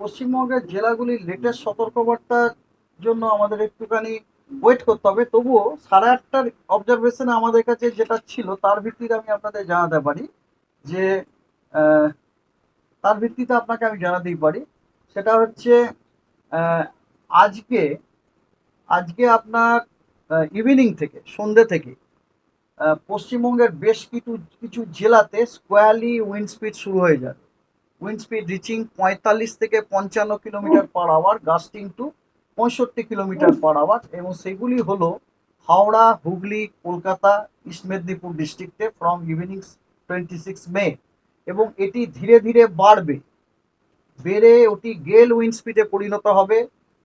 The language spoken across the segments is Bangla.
পশ্চিমবঙ্গের জেলাগুলির লেটেস্ট সতর্কবার্তার জন্য আমাদের একটুখানি ওয়েট করতে হবে। তবুও সাড়ে আটটার অবজারভেশনে আমাদের কাছে যেটা ছিল, তার ভিত্তিতে আমি আপনাদের জানাতে পারি যে তার ভিত্তিতে আপনাকে আমি জানাতেই পারি। সেটা হচ্ছে আজকে আজকে আপনার ইভিনিং থেকে, সন্ধ্যে থেকে পশ্চিমবঙ্গের বেশ কিছু কিছু জেলাতে স্কোয়ারলি উইন্ড স্পিড শুরু হয়ে যাবে। উইন্ড স্পিড রিচিং পঁয়তাল্লিশ থেকে পঞ্চান্ন kilometre per hour gusting to পঁয়ষট্টি কিলোমিটার পার আওয়ার এবং সেগুলি হলো হাওড়া, হুগলি, কলকাতা, ইস্ট মেদিনীপুর ডিস্ট্রিক্টে from evening twenty six May এবং এটি ধীরে ধীরে বাড়বে। বেড়ে ওটি গেল উইন্ড স্পিডে পরিণত হবে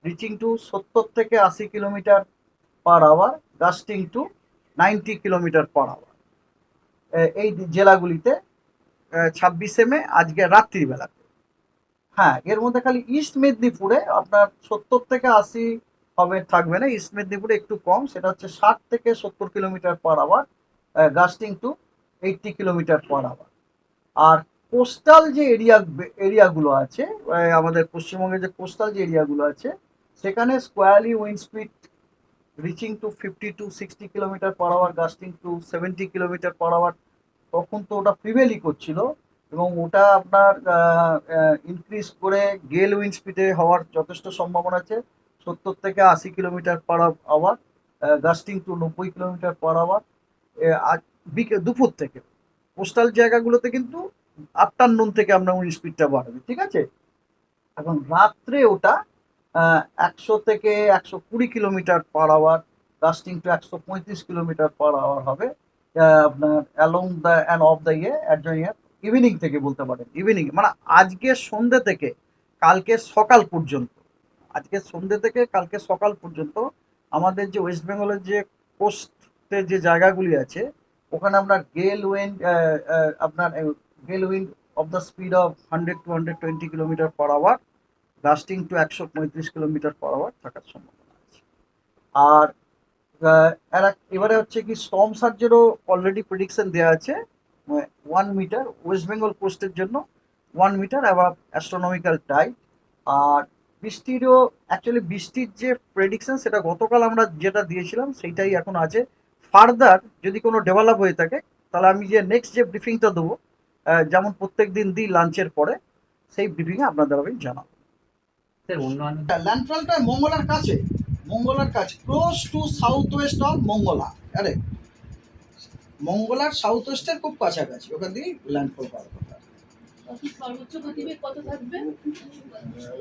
রিচিং টু সত্তর থেকে আশি kilometre per hour gusting to ninety kilometre per hour এই জেলাগুলিতে ছাব্বিশে মে, আজকে রাত্রিবেলাতে হ্যাঁ এর মধ্যে খালি ইস্ট মেদিনীপুরে আপনার সত্তর থেকে আশি হবে, থাকবে না। ইস্ট মেদিনীপুরে একটু কম, সেটা হচ্ছে ষাট থেকে সত্তর kilometre per hour gusting to eighty kilometre per hour R coastal যে এরিয়া এরিয়াগুলো আছে আমাদের পশ্চিমবঙ্গের যে কোস্টাল যে এরিয়াগুলো আছে, সেখানে squally wind speed reaching to fifty to sixty kilometre per hour gusting to seventy kilometre per hour তখন তো ওটা প্রিভেলই করছিল এবং ওটা আপনার ইনক্রিজ করে গেল উইন্ড স্পিডে হওয়ার যথেষ্ট সম্ভাবনা আছে। সত্তর থেকে আশি kilometre per hour gusting to নব্বই কিলোমিটার পার আওয়ার বিকে, দুপুর থেকে। কোস্টাল জায়গাগুলোতে কিন্তু আফটারনুন থেকে আমরা উইন্ড স্পিডটা বাড়বে, ঠিক আছে? এখন রাত্রে ওটা একশো থেকে একশো কুড়ি kilometre per hour gusting to একশো পঁয়ত্রিশ কিলোমিটার পার আওয়ার হবে। আপনার along the end of the ইয়ে অ্যাডজন ইয়ার ইভিনিং থেকে বলতে পারেন ইভিনিং মানে আজকে সন্ধ্যে থেকে কালকে সকাল পর্যন্ত, আজকে সন্ধ্যে থেকে কালকে সকাল পর্যন্ত আমাদের যে ওয়েস্ট বেঙ্গলের যে কোস্টে যে জায়গাগুলি আছে, ওখানে আমরা গেল উইন্ড আপনার gale wind of the speed of hundred to hundred twenty kilometre per hour gusting to একশো পঁয়ত্রিশ কিলোমিটার পার আওয়ার থাকার সম্ভাবনা আছে। আর এবারে হচ্ছে কি স্টর্ম সার্জেরও অলরেডি প্রেডিকশন দেওয়া আছে। ওয়ান মিটার ওয়েস্ট বেঙ্গল কোস্টের জন্য one metre above astronomical tide আর বৃষ্টিরও অ্যাকচুয়ালি বৃষ্টির যে প্রেডিকশন সেটা গতকাল আমরা যেটা দিয়েছিলাম সেইটাই এখন আছে। ফার্দার যদি কোনো ডেভেলপ হয়ে থাকে তাহলে আমি যে নেক্সট যে ব্রিফিংটা দেবো আহ, যেমন প্রত্যেক দিন দিই লাঞ্চের পরে সেই ব্রিফিংয়ে আপনাদের আমি জানাব। ল্যান্ডফলটা মঙ্গলার কাছে। মঙ্গলার কাছে close to south west of Mongla আরে মঙ্গলার সাউথ ওয়েস্টের খুব কাছাকাছি। ওখান দিয়ে ল্যান্ডফল করার কথা। থাকবে?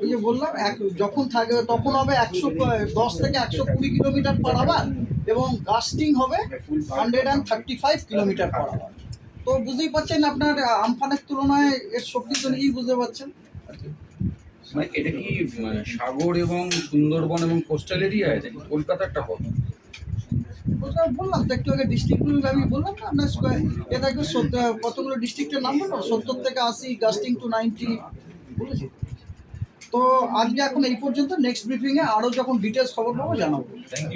ওই যে বললাম এক যখন থাকে তখন হবে একশো দশ থেকে একশো কুড়ি কিলোমিটার পার আওয়ার এবং গাস্টিং হবে hundred and thirty five kilometre per hour তো বুঝতেই পারছেন আপনার আমফানের তুলনায় এর শক্তি তো নিজেই বুঝতে পারছেন। মানে এটা কি মানে সাগর এবং সুন্দরবন এবং কোস্টাল এরিয়া আছে? কলকাতারটা কত বললাম তো একটু আগে ডিস্ট্রিক্টগুলো আমি বললাম না আপনার সত্তর- কতগুলো ডিস্ট্রিক্টের নাম বলব সত্তর থেকে আশি গাস্টিং টু নাইনটি বলেছি। তো আজকে এখন এই পর্যন্ত নেক্সট ব্রিফিংয়ে আরও যখন ডিটেলস খবর পাবো জানাব। Thank you